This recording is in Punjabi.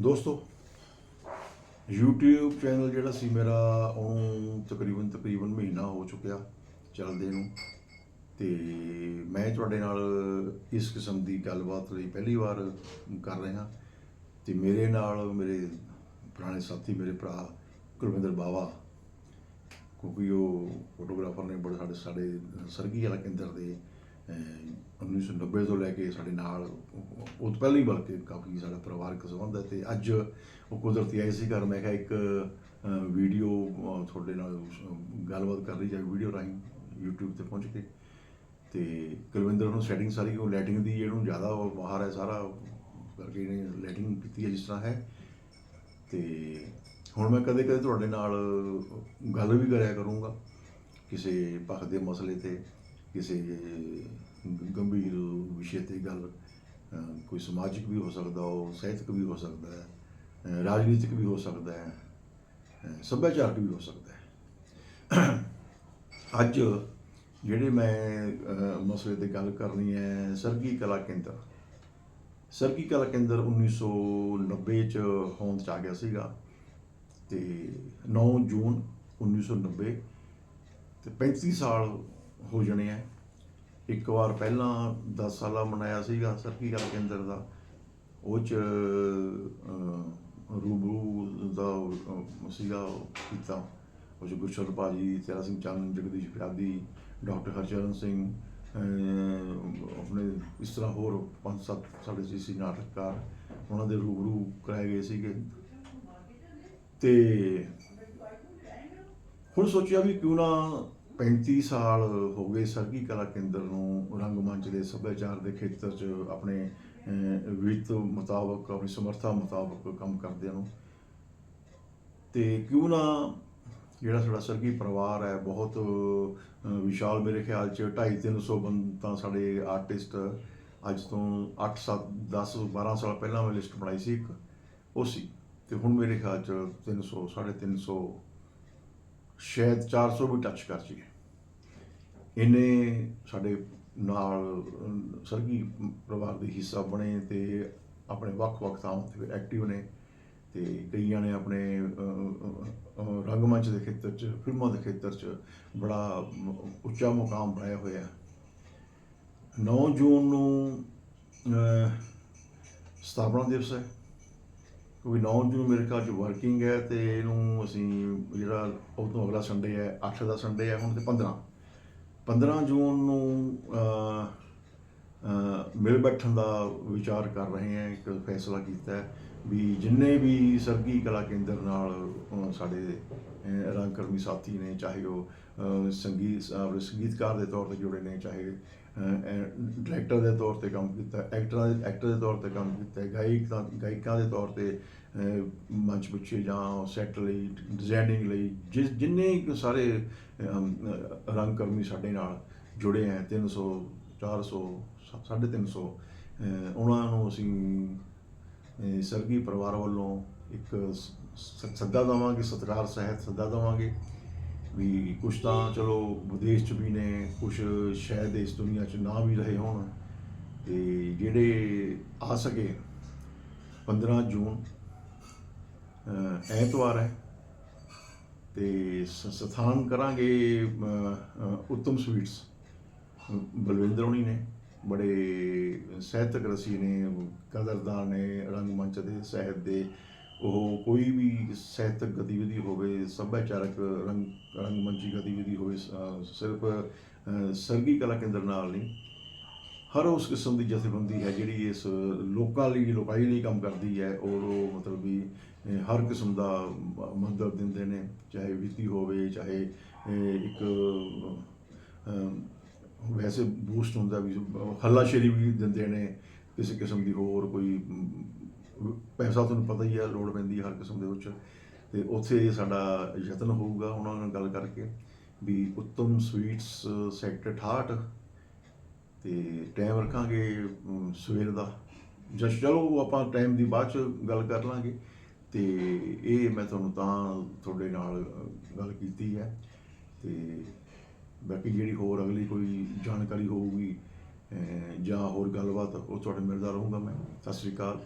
ਦੋਸਤੋ, YouTube ਚੈਨਲ ਜਿਹੜਾ ਸੀ ਮੇਰਾ, ਉਹ ਤਕਰੀਬਨ ਤਕਰੀਬਨ ਮਹੀਨਾ ਹੋ ਚੁੱਕਿਆ ਚੱਲਦੇ ਨੂੰ। ਤੇ ਮੈਂ ਤੁਹਾਡੇ ਨਾਲ ਇਸ ਕਿਸਮ ਦੀ ਗੱਲਬਾਤ ਲਈ ਪਹਿਲੀ ਵਾਰ ਕਰ ਰਿਹਾ। ਤੇ ਮੇਰੇ ਨਾਲ ਮੇਰੇ ਪੁਰਾਣੇ ਸਾਥੀ, ਮੇਰੇ ਭਰਾ ਕੁਲਵਿੰਦਰ ਬਾਵਾ, ਕਿਉਂਕਿ ਉਹ ਫੋਟੋਗ੍ਰਾਫਰ ਨੇ ਬੜੇ ਸਾਡੇ ਸਾਡੇ ਸਰਗੀ ਵਾਲਾ ਕੇਂਦਰ ਦੇ 1990 ਤੋਂ ਲੈ ਕੇ ਸਾਡੇ ਨਾਲ ਉਹ ਤੋਂ ਪਹਿਲਾਂ ਹੀ ਬਲਕਿ ਕਾਫੀ ਸਾਡਾ ਪਰਿਵਾਰਕ ਸੰਬੰਧ ਹੈ ਤੇ ਅੱਜ ਉਹ ਕੁਦਰਤੀ ਆਏ ਸੀ ਘਰ। ਮੈਂ ਕਿਹਾ ਇੱਕ ਵੀਡੀਓ ਤੁਹਾਡੇ ਨਾਲ ਗੱਲਬਾਤ ਕਰ ਲਈ ਜਾਂ ਵੀਡੀਓ ਰਾਹੀਂ YouTube ਤੇ ਪਹੁੰਚ ਕੇ। ਤੇ ਕੁਲਵਿੰਦਰ ਨੂੰ ਸੈਟਿੰਗ ਸਾਰੀ ਉਹ ਲਾਈਟਿੰਗ ਦੀ ਇਹਨੂੰ ਜ਼ਿਆਦਾ ਬਾਹਰ ਹੈ ਸਾਰਾ, ਕਰਕੇ ਇਹਨੇ ਲਾਈਟਿੰਗ ਕੀਤੀ ਹੈ ਜਿਸ ਤਰ੍ਹਾਂ ਹੈ। ਤੇ ਹੁਣ ਮੈਂ ਕਦੇ ਕਦੇ ਤੁਹਾਡੇ ਨਾਲ ਗੱਲ ਵੀ ਕਰਿਆ ਕਰੂੰਗਾ ਕਿਸੇ ਪੱਖ ਦੇ ਮਸਲੇ ਤੇ। ਕਿਸੇ ਗੰਭੀਰ ਵਿਸ਼ੇ ਤੇ ਗੱਲ ਕੋਈ ਸਮਾਜਿਕ ਵੀ ਹੋ ਸਕਦਾ, ਉਹ ਸਾਹਿਤਕ ਵੀ ਹੋ ਸਕਦਾ ਹੈ ਰਾਜਨੀਤਿਕ ਵੀ ਹੋ ਸਕਦਾ ਹੈ ਸੱਭਿਆਚਾਰਕ ਵੀ ਹੋ ਸਕਦਾ ਹੈ। ਅੱਜ ਜਿਹੜੇ ਮੈਂ ਮਸਲੇ ਤੇ ਗੱਲ ਕਰਨੀ ਹੈ, ਸਰਗੀ ਕਲਾ ਕੇਂਦਰ। ਸਰਗੀ ਕਲਾ ਕੇਂਦਰ 1990 ਚ ਹੋਂਦ ਚ ਆ ਗਿਆ ਸੀਗਾ ਤੇ 9 ਜੂਨ 1990 ਤੇ 35 ਸਾਲ ਹੋ ਜਾਣੇ ਆ। ਇੱਕ ਵਾਰ ਪਹਿਲਾਂ 10 ਸਾਲਾ ਮਨਾਇਆ ਸੀਗਾ ਸਰਗੀ ਗੱਲ ਕੇਂਦਰ ਦਾ। ਉਹ ਚ ਅਹ, ਰੂਬਰੂ ਦਾ ਸੀਗਾ ਕੀਤਾ। ਉਹ ਚ ਗੁਰਸ਼ਰ ਭਾਜੀ ਤੇਰਾ ਸਿੰਘ ਚੰਨ ਜਗਦੀਸ਼ ਪਿਆਦੀ ਡਾਕਟਰ ਹਰਚਰਨ ਸਿੰਘ ਆਪਣੇ ਇਸ ਤਰ੍ਹਾਂ ਹੋਰ ਪੰਜ ਸੱਤ ਸਾਡੇ ਸੀ ਸੀ ਨਾਟਕਕਾਰ ਉਹਨਾਂ ਦੇ ਰੂਬਰੂ ਕਰਾਏ ਗਏ ਸੀਗੇ। ਤੇ ਹੁਣ ਸੋਚਿਆ ਵੀ ਕਿਉਂ ਨਾ 35 ਸਾਲ ਹੋ ਗਏ ਸਰਗੀ ਕਲਾ ਕੇਂਦਰ ਨੂੰ ਰੰਗਮੰਚ ਦੇ ਸੱਭਿਆਚਾਰ ਦੇ ਖੇਤਰ 'ਚ ਆਪਣੇ ਵਿੱਤ ਮੁਤਾਬਕ, ਆਪਣੀ ਸਮਰੱਥਾ ਮੁਤਾਬਕ ਕੰਮ ਕਰਦਿਆਂ ਨੂੰ। ਤੇ ਕਿਉਂ ਨਾ ਜਿਹੜਾ ਸਾਡਾ ਸਰਗੀ ਪਰਿਵਾਰ ਹੈ, ਬਹੁਤ ਵਿਸ਼ਾਲ ਮੇਰੇ ਖਿਆਲ 'ਚ 2.5 300 ਬੰਦਾ ਸਾਡੇ ਆਰਟਿਸਟ ਅੱਜ ਤੋਂ 8 7 10 12 ਸਾਲ ਪਹਿਲਾਂ ਮੈਂ ਲਿਸਟ ਬਣਾਈ ਸੀ ਇੱਕ, ਉਹ ਸੀ। ਤੇ ਹੁਣ ਮੇਰੇ ਖਿਆਲ 'ਚ 300 350 ਸ਼ਾਇਦ 400 ਵੀ ਟੱਚ ਕਰ ਜੀ ਇਹਨੇ ਸਾਡੇ ਨਾਲ ਸਰਗੀ ਪਰਿਵਾਰ ਦੇ ਹਿੱਸਾ ਬਣੇ ਤੇ ਆਪਣੇ ਵੱਖ-ਵੱਖ ਥਾਵਾਂ ਤੇ ਐਕਟਿਵ ਨੇ ਤੇ ਕਈਆਂ ਨੇ ਆਪਣੇ ਅਹ, ਅਹ, ਰੰਗਮੰਚ ਦੇ ਖੇਤਰ 'ਚ ਫਿਲਮਾਂ ਦੇ ਖੇਤਰ 'ਚ ਬੜਾ ਉੱਚਾ ਮੁਕਾਮ ਬਣਾਇਆ ਹੋਇਆ। ਹੈ 9 ਜੂਨ ਨੂੰ ਸਥਾਪਨਾ ਦਿਵਸ ਹੈ। ਕਿਉਂਕਿ 9 ਜੂਨ ਮੇਰੇ ਖਿਆਲ 'ਚ ਵਰਕਿੰਗ ਹੈ ਤੇ ਇਹਨੂੰ ਅਸੀਂ ਜਿਹੜਾ ਉਹ ਤੋਂ ਅਗਲਾ ਸੰਡੇ ਹੈ 8 ਦਾ ਸੰਡੇ ਹੈ ਹੁਣ ਤੇ 15 15 ਜੂਨ ਨੂੰ ਮਿਲ ਬੈਠਣ ਦਾ ਵਿਚਾਰ ਕਰ ਰਹੇ ਹਾਂ, ਇੱਕ ਫੈਸਲਾ ਕੀਤਾ ਹੈ ਵੀ ਜਿੰਨੇ ਵੀ ਸਰਗੀ ਕਲਾ ਕੇਂਦਰ ਨਾਲ ਸਾਡੇ ਰੰਗਕਰਮੀ ਸਾਥੀ ਨੇ, ਚਾਹੇ ਉਹ ਸੰਗੀਤ ਆਪਣੇ ਸੰਗੀਤਕਾਰ ਦੇ ਤੌਰ ਤੇ ਜੁੜੇ ਨੇ, ਚਾਹੇ ਡਾਇਰੈਕਟਰ ਦੇ ਤੌਰ ਤੇ ਕੰਮ ਕੀਤਾ ਐਕਟਰਾਂ ਦੇ ਐਕਟਰ ਦੇ ਤੌਰ ਤੇ ਕੰਮ ਕੀਤਾ, ਗਾਇਕਾਂ ਗਾਇਕਾਂ ਦੇ ਤੌਰ ਤੇ ਮੰਚ ਪਿੱਛੇ ਜਾਂ ਸੈਟ ਲਈ ਡਿਜ਼ਾਈਨਿੰਗ ਲਈ ਜਿਸ ਜਿੰਨੇ ਸਾਰੇ ਰੰਗ ਕਰਮੀ ਸਾਡੇ ਨਾਲ ਜੁੜੇ ਹੈ 300 400 350 ਅਹ, ਉਹਨਾਂ ਨੂੰ ਅਸੀਂ ਸਰਗੀ ਪਰਿਵਾਰ ਵੱਲੋਂ ਇੱਕ ਸੱਦਾ ਦੇਵਾਂਗੇ ਸਤਿਕਾਰ ਸਹਿਤ ਸੱਦਾ ਦੇਵਾਂਗੇ ਵੀ ਕੁਛ ਤਾਂ ਚਲੋ ਵਿਦੇਸ਼ ਚ ਵੀ ਨੇ ਕੁਛ ਸ਼ਾਇਦ ਇਸ ਦੁਨੀਆ ਚ ਨਾ ਵੀ ਰਹੇ ਹੋਣ ਤੇ ਜਿਹੜੇ ਆ ਸਕੇ 15 ਜੂਨ ਐਤਵਾਰ ਹੈ। ਤੇ ਸਥਾਨ ਕਰਾਂਗੇ ਉੱਤਮ ਸਵੀਟਸ। ਬਲਵਿੰਦਰ ਹੋਣੀ ਨੇ, ਬੜੇ ਸਾਹਿਤਕ ਰਸੀ ਨੇ, ਕਦਰਦਾਰ ਨੇ ਰੰਗਮੰਚ ਦੇ ਸਾਹਿਤ ਦੇ, ਉਹ ਕੋਈ ਵੀ ਸਾਹਿਤਕ ਗਤੀਵਿਧੀ ਹੋਵੇ, ਸੱਭਿਆਚਾਰਕ ਰੰਗ ਰੰਗਮੰਚੀ ਗਤੀਵਿਧੀ ਹੋਵੇ ਸਿਰਫ ਸਰਗੀ ਕਲਾ ਕੇਂਦਰ ਨਾਲ ਨਹੀਂ ਹਰ ਉਸ ਕਿਸਮ ਦੀ ਜਥੇਬੰਦੀ ਹੈ ਜਿਹੜੀ ਇਸ ਲੋਕਾਂ ਲਈ, ਲੋਕਾਈ ਲਈ ਕੰਮ ਕਰਦੀ ਹੈ ਔਰ ਉਹ ਮਤਲਬ ਵੀ ਹਰ ਕਿਸਮ ਦਾ ਮ- ਮਦਦ ਦਿੰਦੇ ਨੇ, ਚਾਹੇ ਵਿੱਤੀ ਹੋਵੇ, ਚਾਹੇ ਇੱਕ ਵੈਸੇ ਬੂਸਟ ਹੁੰਦਾ ਵੀ ਹੱਲਾਸ਼ੇਰੀ ਵੀ ਦਿੰਦੇ ਨੇ, ਕਿਸੇ ਕਿਸਮ ਦੀ ਹੋਰ ਕੋਈ, ਪੈਸਾ ਤੁਹਾਨੂੰ ਪਤਾ ਹੀ ਹੈ, ਲੋੜ ਪੈਂਦੀ ਹਰ ਕਿਸਮ ਦੇ ਵਿੱਚ ਤੇ ਉੱਥੇ ਸਾਡਾ ਯਤਨ ਹੋਊਗਾ, ਉਹਨਾਂ ਨਾਲ ਗੱਲ ਕਰਕੇ ਵੀ ਉੱਤਮ ਸਵੀਟਸ ਸੈਕਟਰ 68 ਤੇ ਟਾਈਮ ਰੱਖਾਂਗੇ ਸਵੇਰ ਦਾ। ਜਸ ਚਲੋ ਉਹ ਆਪਾਂ ਟਾਈਮ ਦੀ ਬਾਅਦ ਚ ਗੱਲ ਕਰ ਲਾਂਗੇ। ਤੇ ਇਹ ਮੈਂ ਤੁਹਾਨੂੰ ਤਾਂ ਤੁਹਾਡੇ ਨਾਲ ਗੱਲ ਕੀਤੀ ਹੈ। ਤੇ ਬਾਕੀ ਜਿਹੜੀ ਹੋਰ ਅਗਲੀ ਕੋਈ ਜਾਣਕਾਰੀ ਹੋਊਗੀ ਜਾਂ ਹੋਰ ਗੱਲਬਾਤ, ਉਹ ਤੁਹਾਡੇ ਮਿਲਦਾ ਰਹੂੰਗਾ ਮੈਂ। ਸਤਿ ਸ੍ਰੀ ਅਕਾਲ।